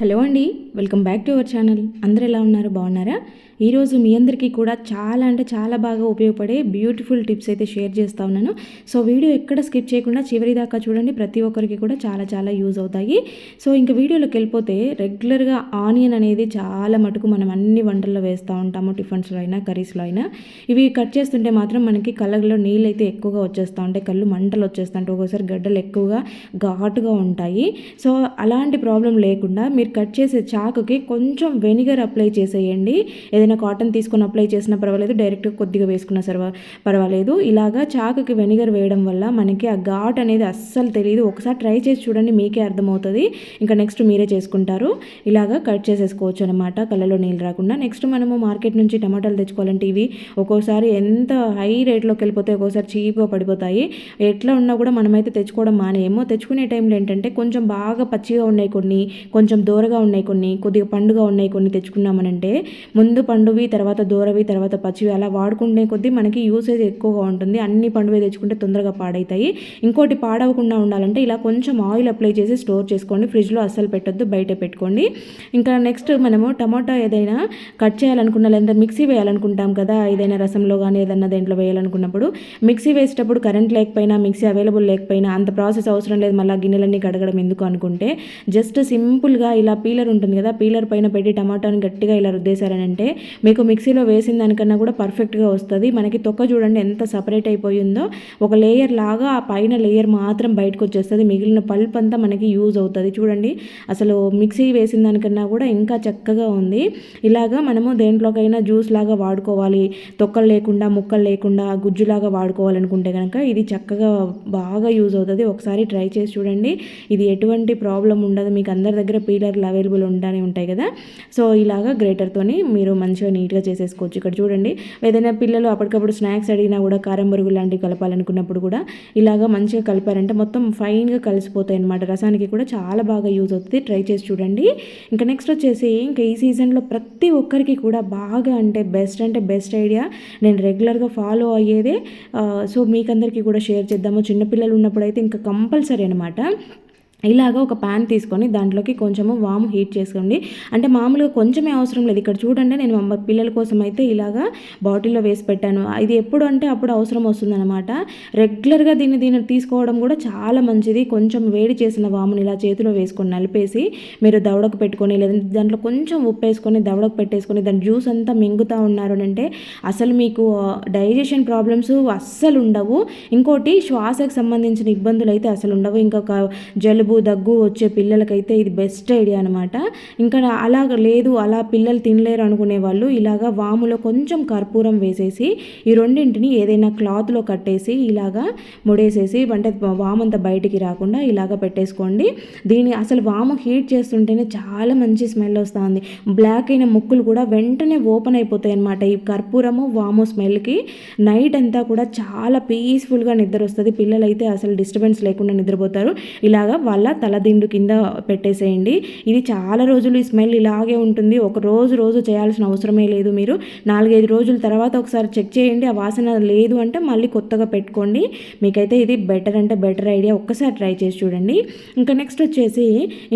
Hello అండి welcome back to our channel. అందరు ఎలా ఉన్నారు? బాగున్నారా? ఈరోజు మీ అందరికీ కూడా చాలా అంటే చాలా బాగా ఉపయోగపడే బ్యూటిఫుల్ టిప్స్ అయితే షేర్ చేస్తూ ఉన్నాను. సో వీడియో ఎక్కడ స్కిప్ చేయకుండా చివరి దాకా చూడండి. ప్రతి ఒక్కరికి కూడా చాలా చాలా యూజ్ అవుతాయి. సో ఇంకా వీడియోలోకి వెళ్ళిపోతే రెగ్యులర్గా ఆనియన్ అనేది చాలా మటుకు మనం అన్ని వంటల్లో వేస్తూ ఉంటాము. టిఫిన్స్లో అయినా కర్రీస్లో అయినా. ఇవి కట్ చేస్తుంటే మాత్రం మనకి కళ్ళలో నీళ్ళు అయితే ఎక్కువగా వచ్చేస్తూ ఉంటాయి. కళ్ళు మంటలు వచ్చేస్తూ ఉంటాయి. ఒక్కోసారి గడ్డలు ఎక్కువగా ఘాటుగా ఉంటాయి. సో అలాంటి ప్రాబ్లం లేకుండా మీరు కట్ చేసే చాకుకి కొంచెం వెనిగర్ అప్లై చేసేయండి. ఏదైనా కాటన్ తీసుకొని అప్లై చేసినా పర్వాలేదు డైరెక్ట్గా కొద్దిగా వేసుకున్నా సర్వ పర్వాలేదు. ఇలాగా చాకుకి వెనిగర్ వేయడం వల్ల మనకి ఆ ఘాట్ అనేది అస్సలు తెలియదు ఒకసారి ట్రై చేసి చూడండి మీకే అర్థమవుతుంది. ఇంకా నెక్స్ట్ మీరే చేసుకుంటారు. ఇలాగా కట్ చేసేసుకోవచ్చు అనమాట కళ్ళలో నీళ్ళు రాకుండా. నెక్స్ట్ మనము మార్కెట్ నుంచి టమాటాలు తెచ్చుకోవాలంటే ఇవి ఒక్కోసారి ఎంత హై రేట్లోకి వెళ్ళిపోతే ఒక్కోసారి చీప్గా పడిపోతాయి. ఎట్లా ఉన్నా కూడా మనమైతే తెచ్చుకోవడం మానేమో తెచ్చుకునే టైంలో ఏంటంటే కొంచెం బాగా పచ్చిగా ఉన్నాయి కొన్ని కొంచెం దూరగా ఉన్నాయి కొన్ని కొద్దిగా పండుగా ఉన్నాయి కొన్ని తెచ్చుకున్నామనంటే ముందు పండువి తర్వాత దూరవి తర్వాత పచ్చివి అలా వాడుకునే కొద్దీ మనకి యూసేజ్ ఎక్కువగా ఉంటుంది. అన్ని పండువే తెచ్చుకుంటే తొందరగా పాడవుతాయి ఇంకోటి పాడవకుండా ఉండాలంటే ఇలా కొంచెం ఆయిల్ అప్లై చేసి స్టోర్ చేసుకోండి. ఫ్రిడ్జ్లో అస్సలు పెట్టొద్దు బయట పెట్టుకోండి. ఇంకా నెక్స్ట్ మనము టమాటా ఏదైనా కట్ చేయాలనుకున్నా లేదా మిక్సీ వేయాలనుకుంటాం కదా ఏదైనా రసంలో కానీ ఏదైనా దేంట్లో వేయాలనుకున్నప్పుడు మిక్సీ వేసేటప్పుడు కరెంట్ లేకపోయినా మిక్సీ అవైలబుల్ లేకపోయినా అంత ప్రాసెస్ అవసరం లేదు. మళ్ళీ గిన్నెలన్నీ కడగడం ఎందుకు అనుకుంటే జస్ట్ సింపుల్గా ఇలా ఇలా పీలర్ ఉంటుంది కదా పీలర్ పైన పెట్టి టమాటాని గట్టిగా ఇలా రుద్దేశారనంటే మీకు మిక్సీలో వేసిన దానికన్నా కూడా పర్ఫెక్ట్గా వస్తుంది. మనకి తొక్క చూడండి ఎంత సపరేట్ అయిపోయిందో ఒక లేయర్ లాగా ఆ పైన లేయర్ మాత్రం బయటకు వచ్చేస్తుంది మిగిలిన పల్ప్ అంతా మనకి యూజ్ అవుతుంది. చూడండి అసలు మిక్సీ వేసిన దానికన్నా కూడా ఇంకా చక్కగా ఉంది. ఇలాగా మనము దేంట్లోకైనా జ్యూస్ లాగా వాడుకోవాలి. తొక్కలు లేకుండా ముక్కలు లేకుండా గుజ్జులాగా వాడుకోవాలనుకుంటే కనుక ఇది చక్కగా బాగా యూజ్ అవుతుంది. ఒకసారి ట్రై చేసి చూడండి. ఇది ఎటువంటి ప్రాబ్లం ఉండదు. మీకు అందరి దగ్గర పీలర్ పీలర్లు అవైలబుల్ ఉంటానే ఉంటాయి కదా. సో ఇలాగా గ్రేటర్తోని మీరు మంచిగా నీట్గా చేసేసుకోవచ్చు. ఇక్కడ చూడండి ఏదైనా పిల్లలు అప్పటికప్పుడు స్నాక్స్ అడిగినా కూడా కారం బరుగు లాంటివి కలపాలనుకున్నప్పుడు కూడా ఇలాగా మంచిగా కలిపారంటే మొత్తం ఫైన్గా కలిసిపోతాయి అనమాట రసానికి కూడా చాలా బాగా యూజ్ అవుతుంది. ట్రై చేసి చూడండి. ఇంకా నెక్స్ట్ వచ్చేసి ఇంకా ఈ సీజన్లో ప్రతి ఒక్కరికి కూడా బాగా అంటే బెస్ట్ అంటే బెస్ట్ ఐడియా. నేను రెగ్యులర్గా ఫాలో అయ్యేదే. సో మీకందరికీ కూడా షేర్ చేద్దాము. చిన్నపిల్లలు ఉన్నప్పుడు అయితే ఇంకా కంపల్సరీ అనమాట ఇలాగ ఒక ప్యాన్ తీసుకొని దాంట్లోకి కొంచెము వాము హీట్ చేసుకోండి. అంటే మామూలుగా కొంచెమే అవసరం లేదు. ఇక్కడ చూడండి నేను మా పిల్లల కోసం అయితే ఇలాగా బాటిల్లో వేసి పెట్టాను. ఇది ఎప్పుడు అంటే అప్పుడు అవసరం వస్తుందన్నమాట. రెగ్యులర్గా దీన్ని దీన్ని తీసుకోవడం కూడా చాలా మంచిది. కొంచెం వేడి చేసిన వాముని ఇలా చేతిలో వేసుకొని నలిపేసి మీరు దవడకు పెట్టుకొని లేదంటే దాంట్లో కొంచెం ఉప్పు వేసుకొని దవడకు పెట్టేసుకొని దాని జ్యూస్ అంతా మింగుతూ ఉన్నారు అంటే అసలు మీకు డైజెషన్ ప్రాబ్లమ్స్ అస్సలు ఉండవు. ఇంకోటి శ్వాసకు సంబంధించిన ఇబ్బందులు అయితే అసలు ఉండవు. ఇంకొక జలుబు దగ్గు వచ్చే పిల్లలకైతే ఇది బెస్ట్ ఐడియా అనమాట ఇంకా అలాగ లేదు అలా పిల్లలు తినలేరు అనుకునే వాళ్ళు ఇలాగా వాములో కొంచెం కర్పూరం వేసేసి ఈ రెండింటిని ఏదైనా క్లాత్లో కట్టేసి ఇలాగా ముడేసేసి అంటే వామంతా బయటికి రాకుండా ఇలాగ పెట్టేసుకోండి. దీని అసలు వాము హీట్ చేస్తుంటేనే చాలా మంచి స్మెల్ వస్తుంది. బ్లాక్ అయిన ముక్కులు కూడా వెంటనే ఓపెన్ అయిపోతాయి అనమాట ఈ కర్పూరము వాము స్మెల్కి నైట్ అంతా కూడా చాలా పీస్ఫుల్గా నిద్ర వస్తుంది. పిల్లలైతే అసలు డిస్టర్బెన్స్ లేకుండా నిద్రపోతారు. ఇలాగా వాళ్ళ తలదిండు కింద పెట్టేసేయండి. ఇది చాలా రోజులు ఈ స్మెల్ ఇలాగే ఉంటుంది. ఒక రోజు రోజు చేయాల్సిన అవసరమే లేదు మీరు. నాలుగైదు రోజుల తర్వాత ఒకసారి చెక్ చేయండి. ఆ వాసన లేదు అంటే మళ్ళీ కొత్తగా పెట్టుకోండి. మీకైతే ఇది బెటర్ అంటే బెటర్ ఐడియా. ఒక్కసారి ట్రై చేసి చూడండి. ఇంకా నెక్స్ట్ వచ్చేసి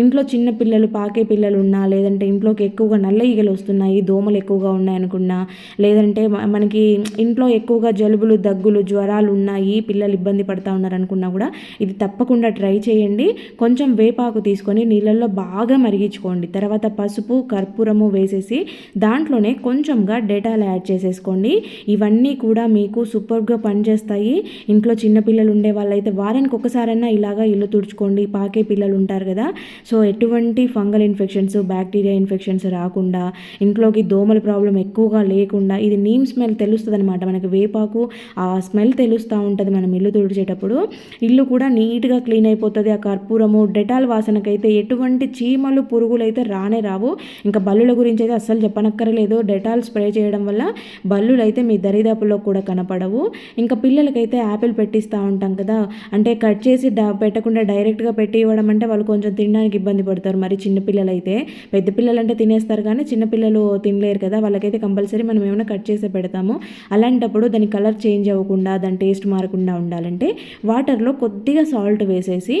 ఇంట్లో చిన్న పిల్లలు పాకే పిల్లలు ఉన్నా లేదంటే ఇంట్లోకి ఎక్కువగా నల్ల ఈగలు వస్తున్నాయి దోమలు ఎక్కువగా ఉన్నాయనుకున్నా లేదంటే మనకి ఇంట్లో ఎక్కువగా జలుబులు దగ్గులు జ్వరాలు ఉన్నాయి పిల్లలు ఇబ్బంది పడుతూ ఉన్నారనుకున్నా కూడా ఇది తప్పకుండా ట్రై చేయండి. కొంచెం వేపాకు తీసుకొని నీళ్ళల్లో బాగా మరిగించుకోండి. తర్వాత పసుపు కర్పూరము వేసేసి దాంట్లోనే కొంచెంగా డేటాలు యాడ్ చేసేసుకోండి. ఇవన్నీ కూడా మీకు సూపర్గా పనిచేస్తాయి. ఇంట్లో చిన్నపిల్లలు ఉండే వాళ్ళైతే వారానికి ఒకసారైనా ఇలాగా ఇల్లు తుడుచుకోండి. పాకే పిల్లలు ఉంటారు కదా. సో ఎటువంటి ఫంగల్ ఇన్ఫెక్షన్స్ బ్యాక్టీరియా ఇన్ఫెక్షన్స్ రాకుండా ఇంట్లోకి దోమల ప్రాబ్లం ఎక్కువగా లేకుండా ఇది నీమ్ స్మెల్ తెలుస్తుంది అనమాట మనకి వేపాకు ఆ స్మెల్ తెలుస్తూ ఉంటుంది మనం ఇల్లు తుడిచేటప్పుడు. ఇల్లు కూడా నీట్గా క్లీన్ అయిపోతుంది ఆ కర్పూరము డెటాల్ వాసనకైతే ఎటువంటి చీమలు పురుగులు అయితే రానే రావు. ఇంకా బల్లుల గురించి అయితే అస్సలు చెప్పనక్కరలేదు. డెటాల్ స్ప్రే చేయడం వల్ల బల్లులు అయితే మీ దరిదాపుల్లో కూడా కనపడవు. ఇంకా పిల్లలకైతే యాపిల్ పెట్టిస్తూ ఉంటాం కదా. అంటే కట్ చేసి పెట్టకుండా డైరెక్ట్గా పెట్టి ఇవ్వడం అంటే వాళ్ళు కొంచెం తినడానికి ఇబ్బంది పడతారు. మరి చిన్నపిల్లలు అయితే పెద్ద పిల్లలు అంటే తినేస్తారు కానీ చిన్నపిల్లలు తినలేరు కదా. వాళ్ళకైతే కంపల్సరీ మనం ఏమైనా కట్ చేసి పెడతాము. అలాంటప్పుడు దాని కలర్ చేంజ్ అవ్వకుండా దాని టేస్ట్ మారకుండా ఉండాలంటే వాటర్లో కొద్దిగా సాల్ట్ వేసేసి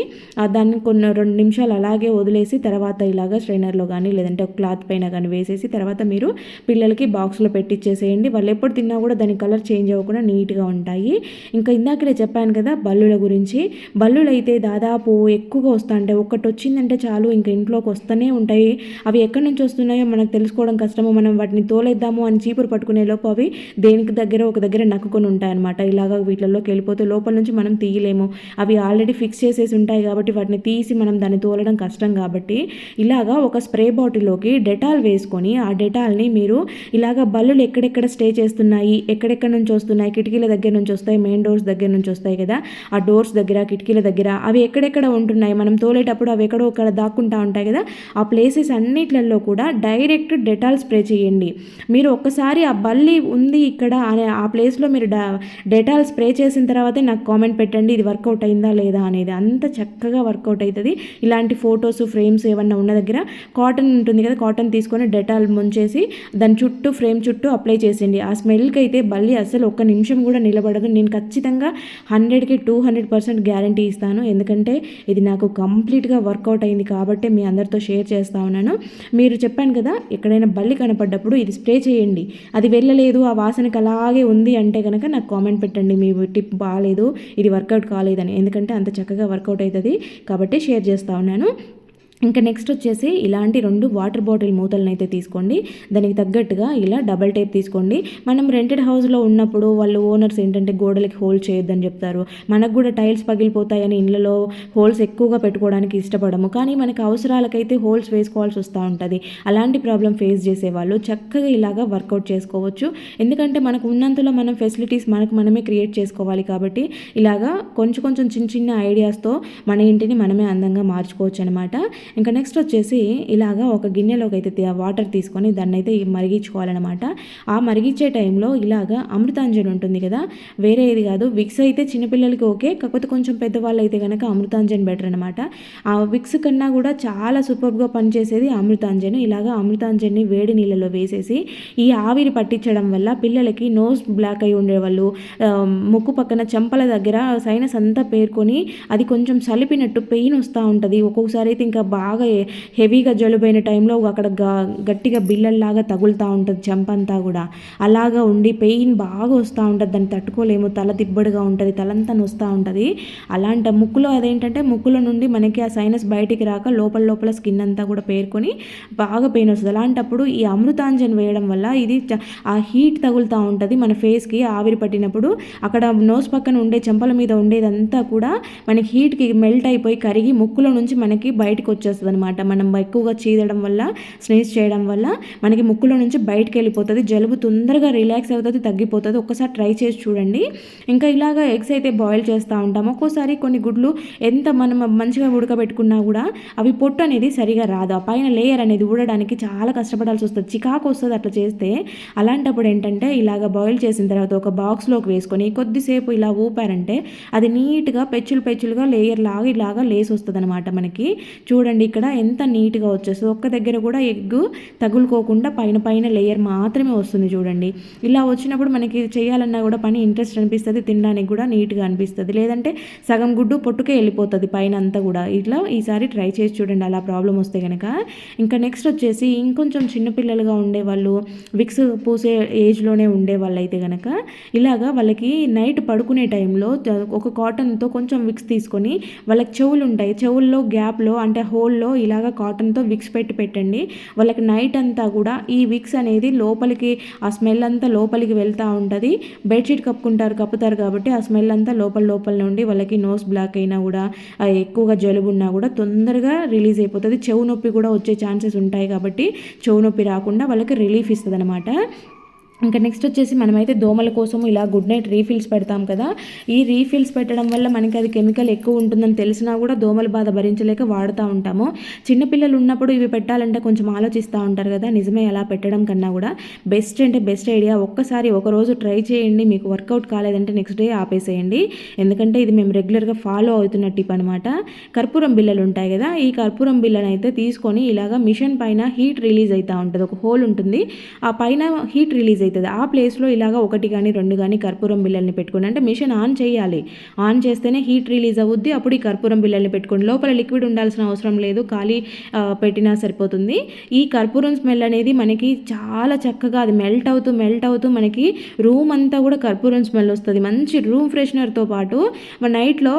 దాన్ని దాన్ని కొన్ని రెండు నిమిషాలు అలాగే వదిలేసి తర్వాత ఇలాగ స్ట్రైనర్లో కానీ లేదంటే ఒక క్లాత్ పైన కానీ వేసేసి తర్వాత మీరు పిల్లలకి బాక్స్లో పెట్టించేసేయండి వాళ్ళు ఎప్పుడు తిన్నా కూడా దాని కలర్ చేంజ్ అవ్వకుండా నీట్గా ఉంటాయి. ఇంకా ఇందాకలే చెప్పాను కదా బల్లుల గురించి. బల్లులు అయితే దాదాపు ఎక్కువగా వస్తాయంటే ఒకటి వచ్చిందంటే చాలు ఇంకా ఇంట్లోకి వస్తూనే ఉంటాయి. అవి ఎక్కడి నుంచి వస్తున్నాయో మనకు తెలుసుకోవడం కష్టము. మనం వాటిని తోలేద్దాము అని చీపురు పట్టుకునే లోపు అవి దేనికి దగ్గర ఒక దగ్గర నక్కుకొని ఉంటాయి అనమాట ఇలాగ వీటిల్లోకి వెళ్ళిపోతే లోపల నుంచి మనం తీయలేము. అవి ఆల్రెడీ ఫిక్స్ చేసేసి ఉంటాయి కాబట్టి వాటిని తీసి మనం దాన్ని తోలడం కష్టం కాబట్టి ఇలాగా ఒక స్ప్రే బాటిల్లోకి డెటాల్ వేసుకొని ఆ డెటాల్ని మీరు ఇలాగ బల్లులు ఎక్కడెక్కడ స్టే చేస్తున్నాయి ఎక్కడెక్కడ నుంచి వస్తున్నాయి కిటికీల దగ్గర నుంచి వస్తాయి మెయిన్ డోర్స్ దగ్గర నుంచి వస్తాయి కదా ఆ డోర్స్ దగ్గర కిటికీల దగ్గర అవి ఎక్కడెక్కడ ఉంటున్నాయి మనం తోలేటప్పుడు అవి ఎక్కడో అక్కడ దాక్కుంటా ఉంటాయి కదా ఆ ప్లేసెస్ అన్నిట్లలో కూడా డైరెక్ట్ డెటాల్ స్ప్రే చేయండి. మీరు ఒక్కసారి ఆ బల్లి ఉంది ఇక్కడ అనే ఆ ప్లేస్లో మీరు డెటాల్ స్ప్రే చేసిన తర్వాతే నాకు కామెంట్ పెట్టండి ఇది వర్కౌట్ అయిందా లేదా అనేది అంత చక్కగా వర్కౌట్ అవుతుంది ఇలాంటి ఫొటోస్ ఫ్రేమ్స్ ఏమన్నా ఉన్న దగ్గర కాటన్ ఉంటుంది కదా కాటన్ తీసుకొని డెటాల్ ముంచేసి దాని చుట్టూ ఫ్రేమ్ చుట్టూ అప్లై చేసేయండి. ఆ స్మెల్కి అయితే బల్లి అసలు ఒక్క నిమిషం కూడా నిలబడదు. నేను ఖచ్చితంగా హండ్రెడ్కి టూ హండ్రెడ్ పర్సెంట్ గ్యారంటీ ఇస్తాను. ఎందుకంటే ఇది నాకు కంప్లీట్గా వర్కౌట్ అయింది కాబట్టి మీ అందరితో షేర్ చేస్తా ఉన్నాను. మీరు చెప్పాను కదా ఎక్కడైనా బల్లి కనపడ్డప్పుడు ఇది స్ప్రే చేయండి. అది వెళ్ళలేదు ఆ వాసనకి అలాగే ఉంది అంటే కనుక నాకు కామెంట్ పెట్టండి. మీ టిప్ బాగాలేదు ఇది వర్కౌట్ కాలేదని. ఎందుకంటే అంత చక్కగా వర్కౌట్ అవుతుంది కాబట్టి కాబట్టి షేర్ చేస్తూ ఉన్నాను. ఇంకా నెక్స్ట్ వచ్చేసి ఇలాంటి రెండు వాటర్ బాటిల్ మూతలను అయితే తీసుకోండి. దానికి తగ్గట్టుగా ఇలా డబల్ టైప్ తీసుకోండి. మనం రెంటెడ్ హౌస్లో ఉన్నప్పుడు వాళ్ళు ఓనర్స్ ఏంటంటే గోడలకి హోల్ చేయొద్దని చెప్తారు. మనకు కూడా టైల్స్ పగిలిపోతాయని ఇళ్ళలో హోల్స్ ఎక్కువగా పెట్టుకోవడానికి ఇష్టపడము. కానీ మనకి అవసరాలకైతే హోల్స్ వేసుకోవాల్సి వస్తూ ఉంటుంది. అలాంటి ప్రాబ్లం ఫేస్ చేసేవాళ్ళు చక్కగా ఇలాగా వర్కౌట్ చేసుకోవచ్చు. ఎందుకంటే మనకు ఉన్నంతలో మనం ఫెసిలిటీస్ మనకు మనమే క్రియేట్ చేసుకోవాలి కాబట్టి ఇలాగా కొంచెం కొంచెం చిన్న చిన్న ఐడియాస్తో మన ఇంటిని మనమే అందంగా మార్చుకోవచ్చు అనమాట ఇంకా నెక్స్ట్ వచ్చేసి ఇలాగా ఒక గిన్నెలోకి అయితే వాటర్ తీసుకొని దాన్ని అయితే మరిగించుకోవాలన్నమాట. ఆ మరిగించే టైంలో ఇలాగా అమృతాంజన్ ఉంటుంది కదా వేరే ఏది కాదు విక్స్ అయితే చిన్నపిల్లలకి ఓకే కాకపోతే కొంచెం పెద్దవాళ్ళు అయితే కనుక అమృతాంజన్ బెటర్ అనమాట ఆ విక్స్ కన్నా కూడా చాలా సూపర్గా పనిచేసేది అమృతాంజన్. ఇలాగా అమృతాంజన్ని వేడి నీళ్ళలో వేసేసి ఈ ఆవిరి పట్టించడం వల్ల పిల్లలకి నోస్ బ్లాక్ అయి ఉండేవాళ్ళు ముక్కు పక్కన చెంపల దగ్గర సైనస్ అంతా పేర్కొని అది కొంచెం సలిపినట్టు పెయిన్ వస్తూ ఉంటుంది. ఒక్కొక్కసారి అయితే ఇంకా బాగా హెవీగా జలుబైన టైంలో అక్కడ గట్టిగా బిల్లల్లాగా తగులుతూ ఉంటుంది చెంపంతా కూడా. అలాగా ఉండి పెయిన్ బాగా వస్తూ ఉంటుంది దాన్ని తట్టుకోలేము తల దిబ్బడిగా ఉంటుంది తలంతా నొస్తూ ఉంటుంది. అలాంటి ముక్కులో అదేంటంటే ముక్కులో నుండి మనకి ఆ సైనస్ బయటికి రాక లోపల లోపల స్కిన్ అంతా కూడా పేర్కొని బాగా పెయిన్ వస్తుంది. అలాంటప్పుడు ఈ అమృతాంజన్ వేయడం వల్ల ఇది ఆ హీట్ తగులుతూ ఉంటుంది మన ఫేస్కి ఆవిరి పట్టినప్పుడు. అక్కడ నోస్ పక్కన ఉండే చెంపల మీద ఉండేదంతా కూడా మనకి హీట్కి మెల్ట్ అయిపోయి కరిగి ముక్కులో నుంచి మనకి బయటకు వచ్చేస్తుంది అనమాట మనం ఎక్కువగా చీదడం వల్ల స్నేజ్ చేయడం వల్ల మనకి ముక్కులో నుంచి బయటకు వెళ్ళిపోతుంది జలుబు తొందరగా రిలాక్స్ అవుతుంది తగ్గిపోతుంది. ఒక్కసారి ట్రై చేసి చూడండి. ఇంకా ఇలాగ ఎగ్స్ అయితే బాయిల్ చేస్తూ ఉంటాం. ఒక్కోసారి కొన్ని గుడ్లు ఎంత మనం మంచిగా ఉడకబెట్టుకున్నా కూడా అవి పొట్టు అనేది సరిగా రాదు. ఆ పైన లేయర్ అనేది ఊడడానికి చాలా కష్టపడాల్సి వస్తుంది. చికాకు వస్తుంది అట్లా చేస్తే. అలాంటప్పుడు ఏంటంటే ఇలాగ బాయిల్ చేసిన తర్వాత ఒక బాక్స్లోకి వేసుకొని కొద్దిసేపు ఇలా ఊపారంటే అది నీట్గా పెచ్చులు పెచ్చులుగా లేయర్ లాగా ఇలాగా లేసి వస్తుంది అనమాట మనకి. చూడండి. ఇక్కడ ఎంత నీట్గా వచ్చేస్తుంది. ఒక్క దగ్గర కూడా ఎగ్ తగులుకోకుండా పైన పైన లేయర్ మాత్రమే వస్తుంది చూడండి. ఇలా వచ్చినప్పుడు మనకి చేయాలన్నా కూడా పని ఇంట్రెస్ట్ అనిపిస్తుంది తినడానికి కూడా నీట్గా అనిపిస్తుంది. లేదంటే సగం గుడ్డు పొట్టుకే వెళ్ళిపోతుంది పైన అంతా కూడా. ఇట్లా ఈసారి ట్రై చేసి చూడండి అలా ప్రాబ్లం వస్తే కనుక ఇంకా నెక్స్ట్ వచ్చేసి ఇంకొంచెం చిన్నపిల్లలుగా ఉండేవాళ్ళు విక్స్ పూసే ఏజ్లోనే ఉండే వాళ్ళు అయితే కనుక ఇలాగా వాళ్ళకి నైట్ పడుకునే టైంలో ఒక కాటన్తో కొంచెం విక్స్ తీసుకొని వాళ్ళకి చెవులు ఉంటాయి చెవుల్లో గ్యాప్లో అంటే హోల్లో ఇలాగ కాటన్తో విక్స్ పెట్టి పెట్టండి. వాళ్ళకి నైట్ అంతా కూడా ఈ విక్స్ అనేది లోపలికి ఆ స్మెల్ అంతా లోపలికి వెళ్తూ ఉంటుంది. బెడ్షీట్ కప్పుకుంటారు కప్పుతారు కాబట్టి ఆ స్మెల్ అంతా లోపల లోపల నుండి వాళ్ళకి నోస్ బ్లాక్ అయినా కూడా ఎక్కువగా జలుబు ఉన్నా కూడా తొందరగా రిలీజ్ అయిపోతుంది. చెవు నొప్పి కూడా వచ్చే ఛాన్సెస్ ఉంటాయి కాబట్టి చెవు నొప్పి రాకుండా వాళ్ళకి రిలీఫ్ ఇస్తుంది అనమాట ఇంకా నెక్స్ట్ వచ్చేసి మనమైతే దోమల కోసం ఇలా గుడ్ నైట్ రీఫిల్స్ పెడతాం కదా. ఈ రీఫిల్స్ పెట్టడం వల్ల మనకి అది కెమికల్ ఎక్కువ ఉంటుందని తెలిసినా కూడా దోమల బాధ భరించలేక వాడుతూ ఉంటాము. చిన్నపిల్లలు ఉన్నప్పుడు ఇవి పెట్టాలంటే కొంచెం ఆలోచిస్తూ ఉంటారు కదా. నిజమే అలా పెట్టడం కన్నా కూడా బెస్ట్ అంటే బెస్ట్ ఐడియా ఒక్కసారి ఒకరోజు ట్రై చేయండి. మీకు వర్కౌట్ కాలేదంటే నెక్స్ట్ డే ఆపేసేయండి. ఎందుకంటే ఇది మేము రెగ్యులర్గా ఫాలో అవుతున్న టిప్ అనమాట కర్పూరం బిల్లలు ఉంటాయి కదా. ఈ కర్పూరం బిల్లను అయితే తీసుకొని ఇలాగా మిషన్ పైన హీట్ రిలీజ్ అవుతూ ఉంటుంది. ఒక హోల్ ఉంటుంది. ఆ పైన హీట్ రిలీజ్ అవుతుంది. ఆ ప్లేస్లో ఇలాగ ఒకటి కానీ రెండు కానీ కర్పూరం బిల్లల్ని పెట్టుకోండి. అంటే మిషన్ ఆన్ చేయాలి. ఆన్ చేస్తేనే హీట్ రిలీజ్ అవుద్ది. అప్పుడు ఈ కర్పూరం బిల్లల్ని పెట్టుకోండి. లోపల లిక్విడ్ ఉండాల్సిన అవసరం లేదు. ఖాళీ పెట్టినా సరిపోతుంది. ఈ కర్పూరం స్మెల్ అనేది మనకి చాలా చక్కగా అది మెల్ట్ అవుతూ మెల్ట్ అవుతూ మనకి రూమ్ అంతా కూడా కర్పూరం స్మెల్ వస్తుంది. మంచి రూమ్ ఫ్రెషనర్తో పాటు నైట్లో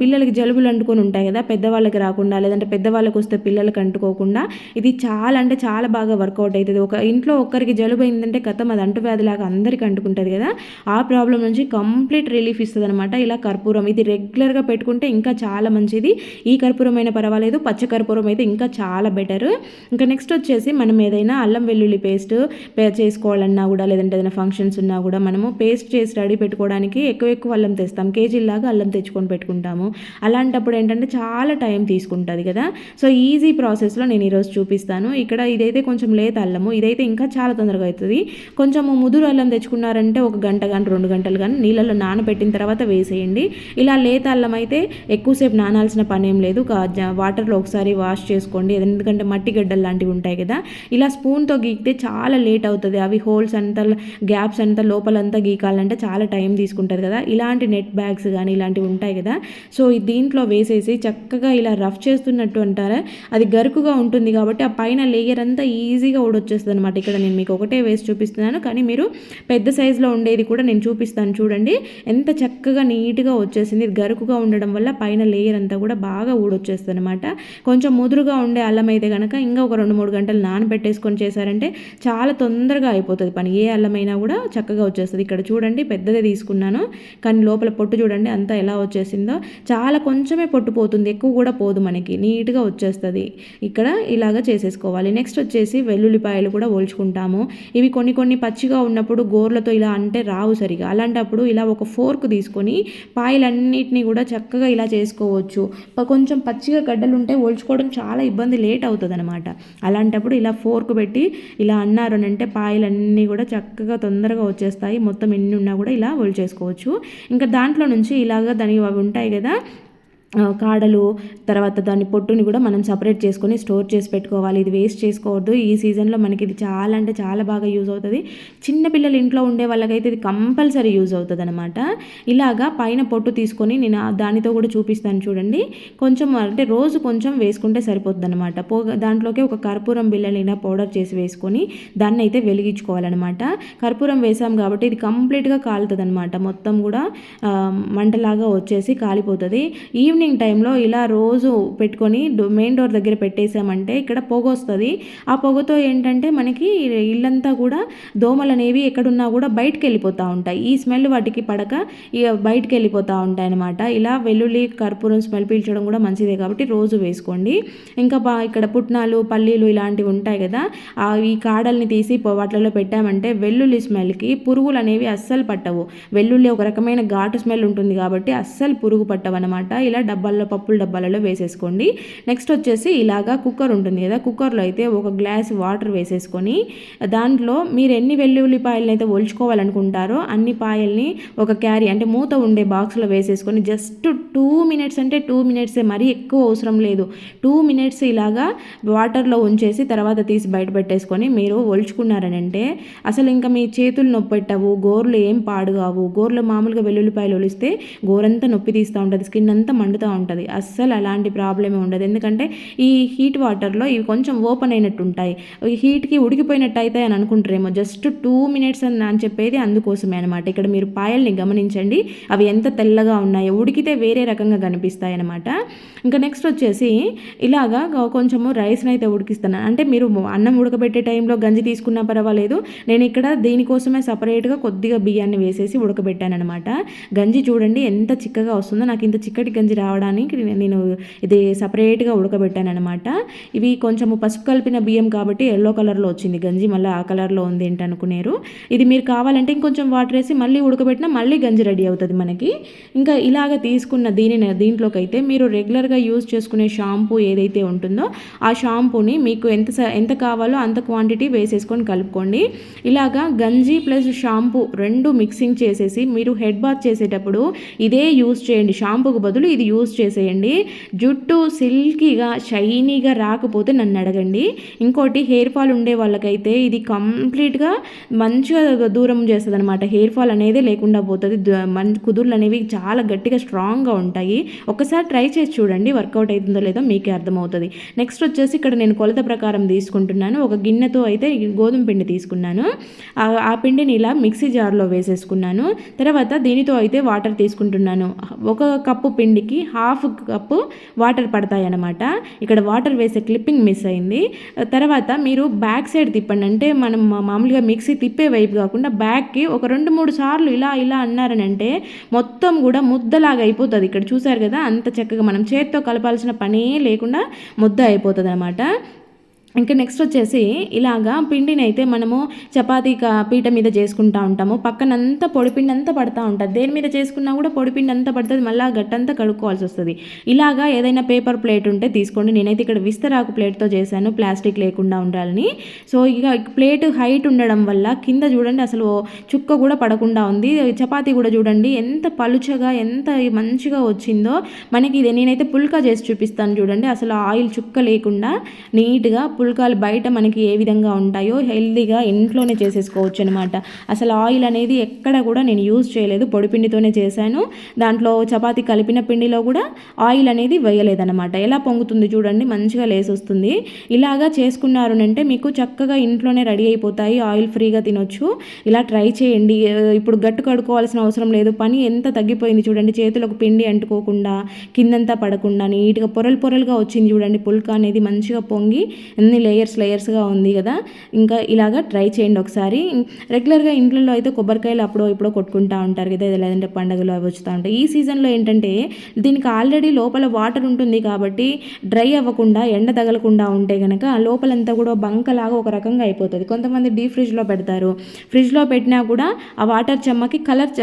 పిల్లలకి జలుబులు అంటుకొని ఉంటాయి కదా పెద్దవాళ్ళకి రాకుండా లేదంటే పెద్దవాళ్ళకి వస్తే పిల్లలకి అంటుకోకుండా ఇది చాలా అంటే చాలా బాగా వర్కౌట్ అవుతుంది. ఒక ఇంట్లో ఒక్కరికి జలుబు అయిందంటే కథం అది అంటువ్యాధిలాగా అందరికీ అంటుకుంటుంది కదా ఆ ప్రాబ్లం నుంచి కంప్లీట్ రిలీఫ్ ఇస్తుంది అనమాట ఇలా కర్పూరం ఇది రెగ్యులర్గా పెట్టుకుంటే ఇంకా చాలా మంచిది. ఈ కర్పూరం అయినా పర్వాలేదు పచ్చ కర్పూరం అయితే ఇంకా చాలా బెటర్. ఇంకా నెక్స్ట్ వచ్చేసి మనం ఏదైనా అల్లం వెల్లుల్లి పేస్ట్ చేసుకోవాలన్నా కూడా లేదంటే ఏదైనా ఫంక్షన్స్ ఉన్నా కూడా మనము పేస్ట్ చేసి రెడీ పెట్టుకోవడానికి ఎక్కువ ఎక్కువ అల్లం తెస్తాం. కేజీలాగా అల్లం తెచ్చుకొని పెట్టుకుంటాము. అలాంటప్పుడు ఏంటంటే చాలా టైం తీసుకుంటుంది కదా. సో ఈజీ ప్రాసెస్లో నేను ఈరోజు చూపిస్తాను. ఇక్కడ ఇదైతే కొంచెం లేత అల్లము ఇదైతే ఇంకా చాలా తొందరగా అవుతుంది. కొంచెం ముదురు అల్లం తెచ్చుకున్నారంటే ఒక గంట కానీ రెండు గంటలు కానీ నీళ్ళలో నానబెట్టిన తర్వాత వేసేయండి. ఇలా లేత అల్లం అయితే ఎక్కువసేపు నానాల్సిన పని ఏం లేదు. కా- జ- వాటర్లో ఒకసారి వాష్ చేసుకోండి. ఎందుకంటే మట్టి గడ్డలు లాంటివి ఉంటాయి కదా. ఇలా స్పూన్తో గీకితే చాలా లేట్ అవుతుంది. అవి హోల్స్ అంతా గ్యాప్స్ అంతా లోపలంతా గీకాలంటే చాలా టైం తీసుకుంటుంది కదా. ఇలాంటి నెట్ బ్యాగ్స్ కానీ ఇలాంటివి ఉంటాయి కదా. సో దీంట్లో వేసేసి చక్కగా ఇలా రఫ్ చేస్తున్నట్టు అంటారా? అది గరుకుగా ఉంటుంది కాబట్టి ఆ పైన లేయర్ అంతా ఈజీగా ఊడొచ్చేస్తుంది అనమాట ఇక్కడ నేను మీకు ఒకటే వేసి చూపిస్తున్నాను. కానీ మీరు పెద్ద సైజులో ఉండేది కూడా నేను చూపిస్తాను చూడండి. ఎంత చక్కగా నీట్గా వచ్చేసింది. గరుకుగా ఉండడం వల్ల పైన లేయర్ అంతా కూడా బాగా ఊడొచ్చేస్తుంది అనమాట కొంచెం ముదురుగా ఉండే అల్లం అయితే కనుక ఇంకా ఒక రెండు మూడు గంటలు నానబెట్టేసుకొని చేశారంటే చాలా తొందరగా అయిపోతుంది పని. ఏ అల్లమైనా కూడా చక్కగా వచ్చేస్తుంది. ఇక్కడ చూడండి పెద్దదే తీసుకున్నాను. కానీ లోపల పొట్టు చూడండి అంతా ఎలా వచ్చేసిందో. చాలా కొంచెమే పొట్టు పోతుంది. ఎక్కువ కూడా పోదు మనకి. నీట్గా వచ్చేస్తుంది. ఇక్కడ ఇలాగ చేసేసుకోవాలి. నెక్స్ట్ వచ్చేసి వెల్లుల్లిపాయలు కూడా ఒలుచుకుంటాము. ఇవి కొన్ని కొన్ని పచ్చిగా ఉన్నప్పుడు గోర్లతో ఇలా అంటే రావు సరిగా. అలాంటప్పుడు ఇలా ఒక ఫోర్క్ తీసుకొని పాయలన్నిటిని కూడా చక్కగా ఇలా చేసుకోవచ్చు. కొంచెం పచ్చిగా గడ్డలు ఉంటే ఒలుచుకోవడం చాలా ఇబ్బంది లేట్ అవుతుంది అనమాట అలాంటప్పుడు ఇలా ఫోర్క్ పెట్టి ఇలా అన్నారు అని అంటే పాయలన్నీ కూడా చక్కగా తొందరగా వచ్చేస్తాయి. మొత్తం ఎన్ని ఉన్నా కూడా ఇలా ఒలిచేసుకోవచ్చు. ఇంకా దాంట్లో నుంచి ఇలాగ దానికి అవి ఉంటాయి కదా కాడలు తర్వాత దాని పొట్టుని కూడా మనం సపరేట్ చేసుకొని స్టోర్ చేసి పెట్టుకోవాలి. ఇది వేస్ట్ చేసుకోవద్దు. ఈ సీజన్లో మనకి ఇది చాలా అంటే చాలా బాగా యూజ్ అవుతుంది. చిన్నపిల్లలు ఇంట్లో ఉండే వాళ్ళకైతే ఇది కంపల్సరీ యూజ్ అవుతుంది అనమాట ఇలాగా పైన పొట్టు తీసుకొని నేను దానితో కూడా చూపిస్తాను చూడండి. కొంచెం అంటే రోజు కొంచెం వేసుకుంటే సరిపోతుంది అనమాట పోగ దాంట్లోకి ఒక కర్పూరం బిల్లలైనా పౌడర్ చేసి వేసుకొని దాన్ని అయితే వెలిగించుకోవాలన్నమాట. కర్పూరం వేసాం కాబట్టి ఇది కంప్లీట్గా కాలుతుంది అనమాట మొత్తం కూడా మంటలాగా వచ్చేసి కాలిపోతుంది. ఈవినింగ్ టైంలో ఇలా రోజు పెట్టుకొని మెయిన్ డోర్ దగ్గర పెట్టేసామంటే ఇక్కడ పొగ వస్తుంది ఆ పొగతో ఏంటంటే మనకి ఇల్లంతా కూడా దోమలు అనేవి ఎక్కడున్నా కూడా బయటకు వెళ్ళిపోతూ ఉంటాయి. ఈ స్మెల్ వాటికి పడక ఇక బయటకు వెళ్ళిపోతూ ఉంటాయి అనమాట ఇలా వెల్లుల్లి కర్పూరం స్మెల్ పీల్చడం కూడా మంచిదే కాబట్టి రోజు వేసుకోండి. ఇంకా ఇక్కడ పుట్నాలు పల్లీలు ఇలాంటివి ఉంటాయి కదా ఆ ఈ కాడల్ని తీసి పొ- వాటిలో పెట్టామంటే వెల్లుల్లి స్మెల్కి పురుగులు అనేవి అస్సలు పట్టవు. వెల్లుల్లి ఒక రకమైన ఘాటు స్మెల్ ఉంటుంది కాబట్టి అస్సలు పురుగు పట్టవు అనమాట ఇలా డబ్బాల్లో పప్పుల డబ్బాలలో వేసేసుకోండి. నెక్స్ట్ వచ్చేసి ఇలాగా కుక్కర్ ఉంటుంది కదా కుక్కర్లో అయితే ఒక గ్లాస్ వాటర్ వేసేసుకొని దాంట్లో మీరు ఎన్ని వెల్లుల్లిపాయలను అయితే ఒలుచుకోవాలనుకుంటారో అన్ని పాయల్ని ఒక క్యారీ అంటే మూత ఉండే బాక్స్లో వేసేసుకొని జస్ట్ టూ మినిట్స్ అంటే టూ మినిట్సే మరీ ఎక్కువ అవసరం లేదు. టూ మినిట్స్ ఇలాగా వాటర్లో ఉంచేసి తర్వాత తీసి బయట పెట్టేసుకొని మీరు ఒలుచుకున్నారనంటే అసలు ఇంకా మీ చేతులు నొప్పి పెట్టవు గోర్లు ఏం పాడు కావు గోర్లు మామూలుగా వెల్లుల్లిపాయలు ఒలిస్తే గోరంతా నొప్పి తీస్తూ ఉంటుంది స్కిన్ అంతా మండుతూ ఉంటుంది. అస్సలు అలాంటి ప్రాబ్లమే ఉండదు. ఎందుకంటే ఈ హీట్ వాటర్లో ఇవి కొంచెం ఓపెన్ అయినట్టు ఉంటాయి. హీట్కి ఉడికిపోయినట్టు అవుతాయి అని అనుకుంటారేమో. జస్ట్ టూ మినిట్స్ అని అని చెప్పేది అందుకోసమే అనమాట ఇక్కడ మీరు పాయల్ని గమనించండి. అవి ఎంత తెల్లగా ఉన్నాయో ఉడికితే వేరే రకంగా కనిపిస్తాయి అనమాట ఇంకా నెక్స్ట్ వచ్చేసి ఇలాగా కొంచెము రైస్ని అయితే ఉడికిస్తున్నాను అంటే మీరు అన్నం ఉడకబెట్టే టైంలో గంజి తీసుకున్నా పర్వాలేదు. నేను ఇక్కడ దీనికోసమే సపరేట్గా కొద్దిగా బియ్యాన్ని వేసేసి ఉడకబెట్టాను అనమాట గంజి చూడండి ఎంత చిక్కగా వస్తుందో. నాకు ఇంత చిక్కటి గంజి రావడానికి నేను- ఇది సపరేట్గా ఉడకబెట్టాను అనమాట ఇవి కొంచెము పసుపు కలిపిన బియ్యం కాబట్టి ఎల్లో కలర్లో వచ్చింది గంజి మళ్ళీ ఆ కలర్లో ఉంది ఏంటనుకునేరు. ఇది మీరు కావాలంటే ఇంకొంచెం వాటర్ వేసి మళ్ళీ ఉడకబెట్టినా మళ్ళీ గంజి రెడీ అవుతుంది మనకి. ఇంకా ఇలాగ తీసుకున్న దీనిని దీంట్లోకి అయితే మీరు రెగ్యులర్గా యూజ్ చేసుకునే షాంపూ ఏదైతే ఉంటుందో ఆ షాంపూని మీకు ఎంత స- ఎంత కావాలో అంత క్వాంటిటీ వేసేసుకొని కలుపుకోండి. ఇలాగా గంజి ప్లస్ షాంపూ రెండు మిక్సింగ్ చేసేసి మీరు హెడ్ బాత్ చేసేటప్పుడు ఇదే యూజ్ చేయండి. షాంపూకు బదులు ఇది యూస్ చేసేయండి. జుట్టు సిల్కీగా షైనీగా రాకపోతే నన్ను అడగండి. ఇంకోటి హెయిర్ ఫాల్ ఉండే వాళ్ళకైతే ఇది కంప్లీట్గా మంచిగా దూరం చేస్తుంది అనమాట హెయిర్ ఫాల్ అనేది లేకుండా పోతుంది. మంచి కుదుర్లు అనేవి చాలా గట్టిగా స్ట్రాంగ్గా ఉంటాయి. ఒకసారి ట్రై చేసి చూడండి. వర్కౌట్ అవుతుందో లేదో మీకే అర్థమవుతుంది. నెక్స్ట్ వచ్చేసి ఇక్కడ నేను కొలత ప్రకారం తీసుకుంటున్నాను. ఒక గిన్నెతో అయితే గోధుమ పిండి తీసుకున్నాను. ఆ పిండిని ఇలా మిక్సీ జార్లో వేసేసుకున్నాను. తర్వాత దీనితో అయితే వాటర్ తీసుకుంటున్నాను. ఒక కప్పు పిండికి హాఫ్ కప్పు వాటర్ పడతాయి అన్నమాట ఇక్కడ వాటర్ వేసే క్లిప్పింగ్ మిస్ అయింది. తర్వాత మీరు బ్యాక్ సైడ్ తిప్పండి. అంటే మనం మామూలుగా మిక్సీ తిప్పే వైపు కాకుండా బ్యాక్కి ఒక రెండు మూడు సార్లు ఇలా ఇలా అన్నారని అంటే మొత్తం కూడా ముద్దలాగా అయిపోతుంది. ఇక్కడ చూసారు కదా అంత చక్కగా మనం చేత్తో కలపాల్సిన పనే లేకుండా ముద్ద అయిపోతుంది అనమాట ఇంకా నెక్స్ట్ వచ్చేసి ఇలాగా పిండిని అయితే మనము చపాతీ పీట మీద చేసుకుంటా ఉంటాము. పక్కనంతా పొడిపిండి అంతా పడతా ఉంటుంది. దేని మీద చేసుకున్నా కూడా పొడిపిండి అంతా పడుతుంది. మళ్ళీ ఆ గట్టంతా కడుక్కోవాల్సి వస్తుంది. ఇలాగా ఏదైనా పేపర్ ప్లేట్ ఉంటే తీసుకోండి. నేనైతే ఇక్కడ విస్తరాకు ప్లేట్తో చేశాను. ప్లాస్టిక్ లేకుండా ఉండాలని. సో ఇక ప్లేట్ హైట్ ఉండడం వల్ల కింద చూడండి అసలు చుక్క కూడా పడకుండా ఉంది. చపాతీ కూడా చూడండి. ఎంత పలుచగా ఎంత మంచిగా వచ్చిందో. మనకి ఇది నేనైతే పుల్కా చేసి చూపిస్తాను చూడండి. అసలు ఆయిల్ చుక్క లేకుండా నీట్గా పుల్కాలు బయట మనకి ఏ విధంగా ఉంటాయో హెల్తీగా ఇంట్లోనే చేసేసుకోవచ్చు అనమాట అసలు ఆయిల్ అనేది ఎక్కడ కూడా నేను యూజ్ చేయలేదు. పొడిపిండితోనే చేశాను. దాంట్లో చపాతీ కలిపిన పిండిలో కూడా ఆయిల్ అనేది వేయలేదన్నమాట. ఎలా పొంగుతుంది చూడండి. మంచిగా లేసొస్తుంది. ఇలాగా చేసుకున్నారు అంటే మీకు చక్కగా ఇంట్లోనే రెడీ అయిపోతాయి. ఆయిల్ ఫ్రీగా తినొచ్చు. ఇలా ట్రై చేయండి. ఇప్పుడు గట్టు కడుక్కోవాల్సిన అవసరం లేదు. పని ఎంత తగ్గిపోయింది చూడండి. చేతులకు పిండి అంటుకోకుండా కిందంతా పడకుండా నీట్గా పొరలు పొరలుగా వచ్చింది చూడండి. పుల్కా అనేది మంచిగా పొంగి అన్ని లేయర్స్ లేయర్స్గా ఉంది కదా. ఇంకా ఇలాగా ట్రై చేయండి ఒకసారి. రెగ్యులర్గా ఇంట్లో అయితే కొబ్బరికాయలు అప్పుడో ఇప్పుడో కొట్టుకుంటా ఉంటారు కదా లేదంటే పండుగలు అవి వస్తూ ఉంటాయి. ఈ సీజన్లో ఏంటంటే దీనికి ఆల్రెడీ లోపల వాటర్ ఉంటుంది కాబట్టి డ్రై అవ్వకుండా ఎండ తగలకుండా ఉంటే కనుక ఆ లోపలంతా కూడా బంకలాగా ఒక రకంగా అయిపోతుంది. కొంతమంది డీప్ ఫ్రిడ్జ్లో పెడతారు. ఫ్రిడ్జ్లో పెట్టినా కూడా ఆ వాటర్ చెమ్మకి కలర్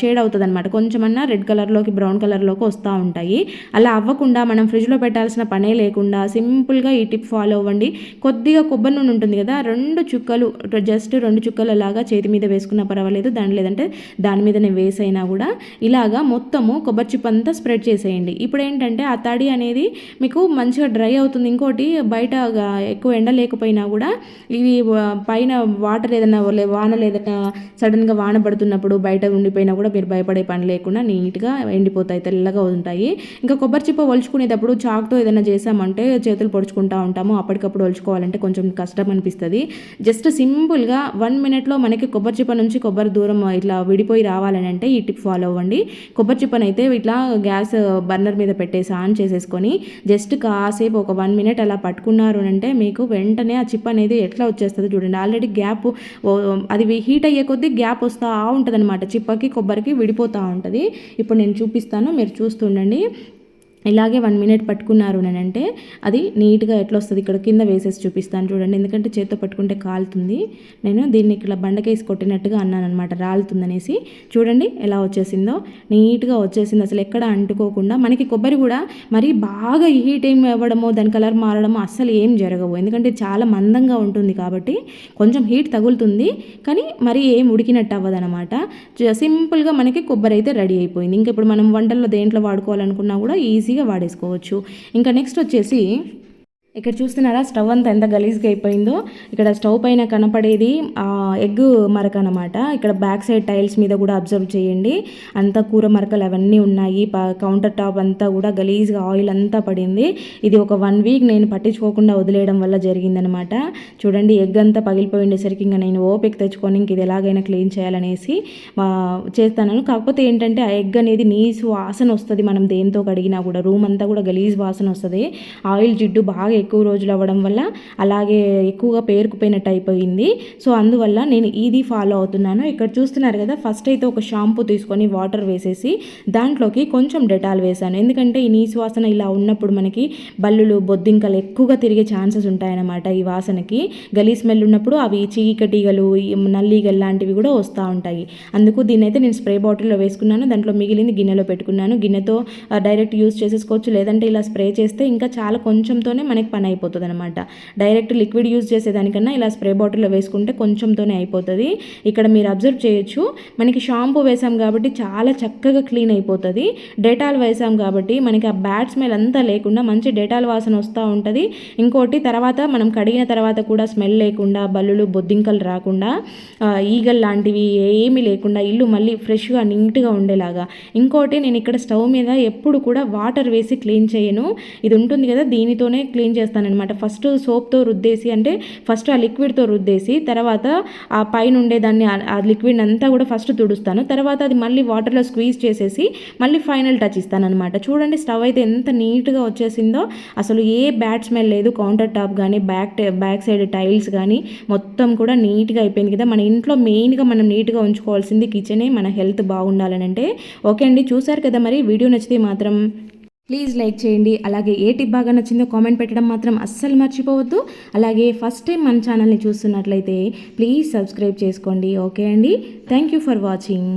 షేడ్ అవుతుంది అనమాట కొంచెమన్నా రెడ్ కలర్లోకి బ్రౌన్ కలర్లోకి వస్తూ ఉంటాయి. అలా అవ్వకుండా మనం ఫ్రిడ్జ్లో పెట్టాల్సిన పనే లేకుండా సింపుల్గా ఈ టిప్ ఫాలో అవ్వండి. కొద్దిగా కొబ్బరి నూనె ఉంటుంది కదా రెండు చుక్కలు జస్ట్ రెండు చుక్కలు లాగా చేతి మీద వేసుకున్నా పర్వాలేదు దాని లేదంటే దాని మీదనే వేసైనా కూడా ఇలాగా మొత్తము కొబ్బరి చిప్ప అంతా స్ప్రెడ్ చేసేయండి. ఇప్పుడు ఏంటంటే ఆ తడి అనేది మీకు మంచిగా డ్రై అవుతుంది ఇంకోటి బయట ఎక్కువ ఎండ లేకపోయినా కూడా ఇవి పైన వాటర్ ఏదైనా వాన వానలు ఏదైనా సడన్గా వాన పడుతున్నప్పుడు బయట ఉండిపోయినా కూడా మీరు భయపడే పని లేకుండా నీట్గా ఎండిపోతాయి తెల్లగా ఉంటాయి. ఇంకా కొబ్బరి చిప్ప ఒలుచుకునేటప్పుడు చాక్తో ఏదైనా చేసామంటే చేతులు పొడుచుకుంటా ఉంటాము అప్పటికప్పుడు కొలుచుకోవాలంటే కొంచెం కష్టం అనిపిస్తుంది జస్ట్ సింపుల్గా వన్ మినిట్లో మనకి కొబ్బరి చిప్ప నుంచి కొబ్బరి దూరం ఇట్లా విడిపోయి రావాలని అంటే ఈ టిప్ ఫాలో అవ్వండి. కొబ్బరి చిప్పని అయితే ఇట్లా గ్యాస్ బర్నర్ మీద పెట్టేసి ఆన్ చేసేసుకొని జస్ట్ కాసేపు ఒక వన్ మినిట్ అలా పట్టుకున్నారు అంటే మీకు వెంటనే ఆ చిప్ అనేది ఎట్లా వచ్చేస్తుంది చూడండి. ఆల్రెడీ గ్యాప్ అది హీట్ అయ్యే కొద్దీ గ్యాప్ వస్తూ ఉంటుంది అనమాట చిప్పకి కొబ్బరికి విడిపోతూ ఉంటుంది. ఇప్పుడు నేను చూపిస్తాను మీరు చూస్తుండండి ఇలాగే వన్ మినిట్ పట్టుకున్నారు అని అంటే అది నీట్గా ఎట్లా వస్తుంది? ఇక్కడ కింద వేసేసి చూపిస్తాను చూడండి. ఎందుకంటే చేత్తో పట్టుకుంటే కాలుతుంది. నేను దీన్ని ఇక్కడ బండకేసి కొట్టినట్టుగా అన్నాను అనమాట రాలుతుందనేసి. చూడండి ఎలా వచ్చేసిందో. నీట్గా వచ్చేసింది. అసలు ఎక్కడ అంటుకోకుండా మనకి కొబ్బరి కూడా మరి బాగా హీట్ ఏం అవ్వడమో దాని కలర్ మారడమో అస్సలు ఏం జరగవు. ఎందుకంటే చాలా మందంగా ఉంటుంది కాబట్టి కొంచెం హీట్ తగులుతుంది. కానీ మరి ఏం ఉడికినట్టు అవ్వదు అనమాట సింపుల్గా మనకి కొబ్బరి అయితే రెడీ అయిపోయింది. ఇంకా ఇప్పుడు మనం వంటల్లో దేంట్లో వాడుకోవాలనుకున్నా కూడా ఈజీ ఈజీగా వాడేసుకోవచ్చు. ఇంకా నెక్స్ట్ వచ్చేసి ఇక్కడ చూస్తున్నారా? స్టవ్ అంతా ఎంత గలీజ్గా అయిపోయిందో. ఇక్కడ స్టవ్ పైన కనపడేది ఎగ్ మరక అనమాట ఇక్కడ బ్యాక్ సైడ్ టైల్స్ మీద కూడా అబ్జర్వ్ చేయండి. అంతా కూర మరకలు అవన్నీ ఉన్నాయి. కౌంటర్ టాప్ అంతా కూడా గలీజ్గా ఆయిల్ అంతా పడింది. ఇది ఒక వన్ వీక్ నేను పట్టించుకోకుండా వదిలేయడం వల్ల జరిగిందనమాట చూడండి ఎగ్ అంతా పగిలిపోయి ఉండేసరికి ఇంకా నేను ఓపిక తెచ్చుకొని ఇంక ఇది ఎలాగైనా క్లీన్ చేయాలనేసి చేస్తాను. కాకపోతే ఏంటంటే ఆ ఎగ్ అనేది నీసు వాసన వస్తుంది మనం దేంతో కడిగినా కూడా. రూమ్ అంతా కూడా గలీజ్ వాసన వస్తుంది. ఆయిల్ జిడ్డు బాగా ఎక్కువ రోజులు అవ్వడం వల్ల అలాగే ఎక్కువగా పేరుకుపోయినట్టు అయిపోయింది. సో అందువల్ల నేను ఇది ఫాలో అవుతున్నాను. ఇక్కడ చూస్తున్నారు కదా ఫస్ట్ అయితే ఒక షాంపూ తీసుకొని వాటర్ వేసేసి దాంట్లోకి కొంచెం డెటాల్ వేసాను ఎందుకంటే ఈ నీసు వాసన ఇలా ఉన్నప్పుడు మనకి బల్లులు బొద్దింకలు ఎక్కువగా తిరిగే ఛాన్సెస్ ఉంటాయన్నమాట ఈ వాసనకి. గలీ స్మెల్ ఉన్నప్పుడు అవి చీకటీగలు నల్లీగలు లాంటివి కూడా వస్తూ ఉంటాయి. అందుకు దీన్ని అయితే నేను స్ప్రే బాటిల్లో వేసుకున్నాను. దాంట్లో మిగిలింది గిన్నెలో పెట్టుకున్నాను. గిన్నెతో డైరెక్ట్ యూస్ చేసేసుకోవచ్చు. లేదంటే ఇలా స్ప్రే చేస్తే ఇంకా చాలా కొంచెంతోనే మనకి పని అయిపోతుంది అనమాట డైరెక్ట్ లిక్విడ్ యూజ్ చేసేదానికన్నా ఇలా స్ప్రే బాటిల్లో వేసుకుంటే కొంచెంతోనే అయిపోతుంది. ఇక్కడ మీరు అబ్జర్వ్ చేయొచ్చు. మనకి షాంపూ వేసాం కాబట్టి చాలా చక్కగా క్లీన్ అయిపోతుంది. డేటాల్ వేసాం కాబట్టి మనకి ఆ బ్యాడ్ స్మెల్ అంతా లేకుండా మంచి డేటాల్ వాసన వస్తూ ఉంటుంది. ఇంకోటి తర్వాత మనం కడిగిన తర్వాత కూడా స్మెల్ లేకుండా బల్లులు బొద్దింకలు రాకుండా ఈగల్ ఈగలు లాంటివి ఏమీ లేకుండా ఇల్లు మళ్ళీ ఫ్రెష్గా నీట్గా ఉండేలాగా. ఇంకోటి నేను ఇక్కడ స్టవ్ మీద ఎప్పుడు కూడా వాటర్ వేసి క్లీన్ చేయను. ఇది ఉంటుంది కదా దీనితోనే క్లీన్ చేస్తానమాట ఫస్ట్ సోప్తో రుద్దేసి అంటే ఫస్ట్ ఆ లిక్విడ్తో రుద్దేసి తర్వాత ఆ పైన ఉండే దాన్ని ఆ- లిక్విడ్ అంతా కూడా ఫస్ట్ తుడుస్తాను. తర్వాత అది మళ్ళీ వాటర్లో స్క్వీజ్ చేసేసి మళ్ళీ ఫైనల్ టచ్ ఇస్తానమాట చూడండి స్టవ్ అయితే ఎంత నీట్గా వచ్చేసిందో. అసలు ఏ బ్యాడ్ స్మెల్ లేదు. కౌంటర్ టాప్ కానీ బ్యాక్ బ్యాక్ సైడ్ టైల్స్ కానీ మొత్తం కూడా నీట్గా అయిపోయింది కదా. మన ఇంట్లో మెయిన్గా మనం నీట్గా ఉంచుకోవాల్సింది కిచెనే. మన హెల్త్ బాగుండాలని అంటే ఓకే అండి చూసారు కదా మరి? వీడియో నచ్చితే మాత్రం ప్లీజ్ లైక్ చేయండి. అలాగే ఏ టిప్ బాగా నచ్చిందో కామెంట్ పెట్టడం మాత్రం అస్సలు మర్చిపోవద్దు. అలాగే ఫస్ట్ టైం మన ఛానల్ని చూస్తున్నట్లయితే ప్లీజ్ సబ్స్క్రైబ్ చేసుకోండి. ఓకే అండి? Thank you for watching